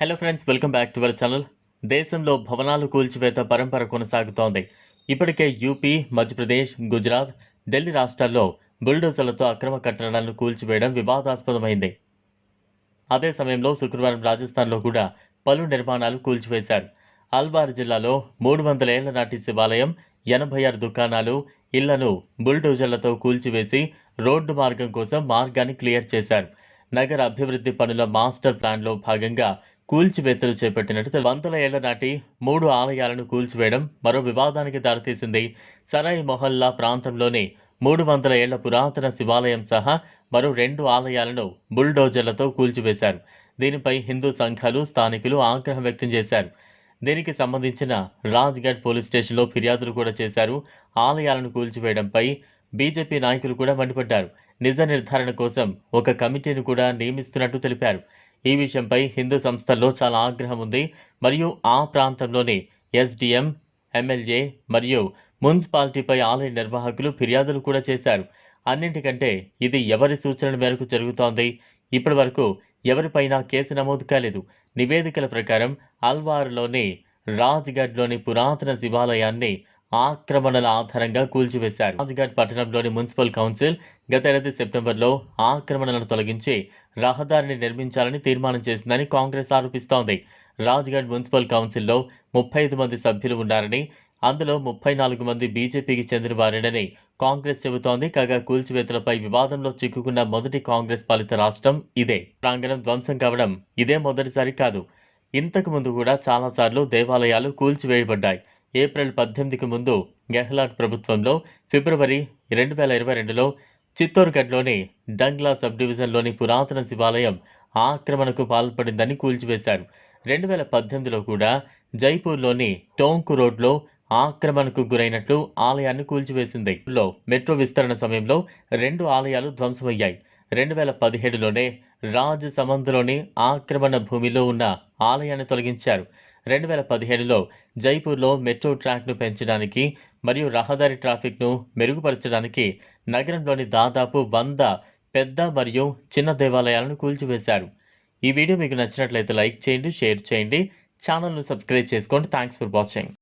Hello friends welcome back to our channel దేశంలో భవనాలు కూల్చివేత పరంపర కొనసాగుతోంది. ఇప్పటికే యూపీ మధ్యప్రదేశ్ గుజరాత్ ఢిల్లీ రాష్ట్రాల్లో బుల్డోజర్లతో అక్రమ కట్టడాలను కూల్చివేయడం వివాదాస్పదమైంది. అదే సమయంలో శుక్రవారం రాజస్థాన్లో కూడా పలు నిర్మాణాలు కూల్చివేశారు. అల్వార్ జిల్లాలో మూడు వందల ఏళ్ళ నాటి శివాలయం ఎనభై ఆరు దుకాణాలు ఇళ్ళను బుల్డోజర్లతో కూల్చివేసి రోడ్డు మార్గం కోసం మార్గాన్ని క్లియర్ చేశారు. నగర అభివృద్ధి పనుల మాస్టర్ ప్లాన్లో భాగంగా కూల్చివేతలు చేపట్టినట్టు వందల ఏళ్ళ నాటి మూడు ఆలయాలను కూల్చివేయడం మరో వివాదానికి దారితీసింది సరాయి మొహల్లా ప్రాంతంలోని మూడు వందల ఏళ్ళ పురాతన శివాలయం సహా మరో రెండు ఆలయాలను బుల్డోజర్లతో కూల్చివేశారు. దీనిపై హిందూ సంఘాలు స్థానికులు ఆగ్రహం వ్యక్తం చేశారు. దీనికి సంబంధించిన రాజ్గఢ్ పోలీస్ స్టేషన్లో ఫిర్యాదులు కూడా చేశారు. ఆలయాలను కూల్చివేయడంపై బీజేపీ నాయకులు కూడా మండిపడ్డారు. నిజ నిర్ధారణ కోసం ఒక కమిటీని కూడా నియమిస్తున్నట్టు తెలిపారు. ఈ విషయంపై హిందూ సంస్థల్లో చాలా ఆగ్రహం ఉంది. మరియు ఆ ప్రాంతంలోని ఎస్డిఎం ఎమ్మెల్యే మరియు మున్సిపాలిటీపై ఆలయ నిర్వాహకులు ఫిర్యాదులు కూడా చేశారు. అన్నింటికంటే ఇది ఎవరి సూచనల మేరకు జరుగుతోంది? ఇప్పటి వరకు ఎవరిపైనా కేసు నమోదు కాలేదు. నివేదికల ప్రకారం అల్వార్లోని రాజ్గఢ్లోని పురాతన శివాలయాన్ని ఆక్రమణల ఆధారంగా కూల్చివేశారు. రాజ్ఘాట్ పట్టణంలోని మున్సిపల్ కౌన్సిల్ గత ఏడాది సెప్టెంబర్లో ఆక్రమణలను తొలగించి రహదారిని నిర్మించాలని తీర్మానం చేసిందని కాంగ్రెస్ ఆరోపిస్తోంది. రాజ్ఘాట్ మున్సిపల్ కౌన్సిల్లో ముప్పై ఐదు మంది సభ్యులు ఉన్నారని అందులో ముప్పై నాలుగు మంది బీజేపీకి చెందిన వారేనని కాంగ్రెస్ చెబుతోంది. కాగా కూల్చివేతలపై వివాదంలో చిక్కుకున్న మొదటి కాంగ్రెస్ పాలిత రాష్ట్రం ఇదే. ప్రాంగణం ధ్వంసం కావడం ఇదే మొదటిసారి కాదు. ఇంతకు ముందు కూడా చాలాసార్లు దేవాలయాలు కూల్చివేయబడ్డాయి. ఏప్రిల్ పద్దెనిమిదికి ముందు గెహ్లాట్ ప్రభుత్వంలో ఫిబ్రవరి రెండు వేల ఇరవై రెండులో చిత్తోర్గఢ్లోని డంగ్లా సబ్ డివిజన్లోని పురాతన శివాలయం ఆక్రమణకు పాల్పడిందని కూల్చివేశారు. రెండు వేల పద్దెనిమిదిలో కూడా జైపూర్లోని టోంకు రోడ్లో ఆక్రమణకు గురైనట్లు ఆలయాన్ని కూల్చివేసింది. లో మెట్రో విస్తరణ సమయంలో రెండు ఆలయాలు ధ్వంసమయ్యాయి. రెండు వేల పదిహేడులోనే రాజ్ సమంద్లోని ఆక్రమణ భూమిలో ఉన్న ఆలయాన్ని తొలగించారు. రెండు వేల పదిహేడులో జైపూర్లో మెట్రో ట్రాక్ను పెంచడానికి మరియు రహదారి ట్రాఫిక్ను మెరుగుపరచడానికి నగరంలోని దాదాపు వంద పెద్ద మరియు చిన్న దేవాలయాలను కూల్చివేశారు. ఈ వీడియో మీకు నచ్చినట్లయితే లైక్ చేయండి షేర్ చేయండి ఛానల్ను సబ్స్క్రైబ్ చేసుకోండి. Thanks for watching.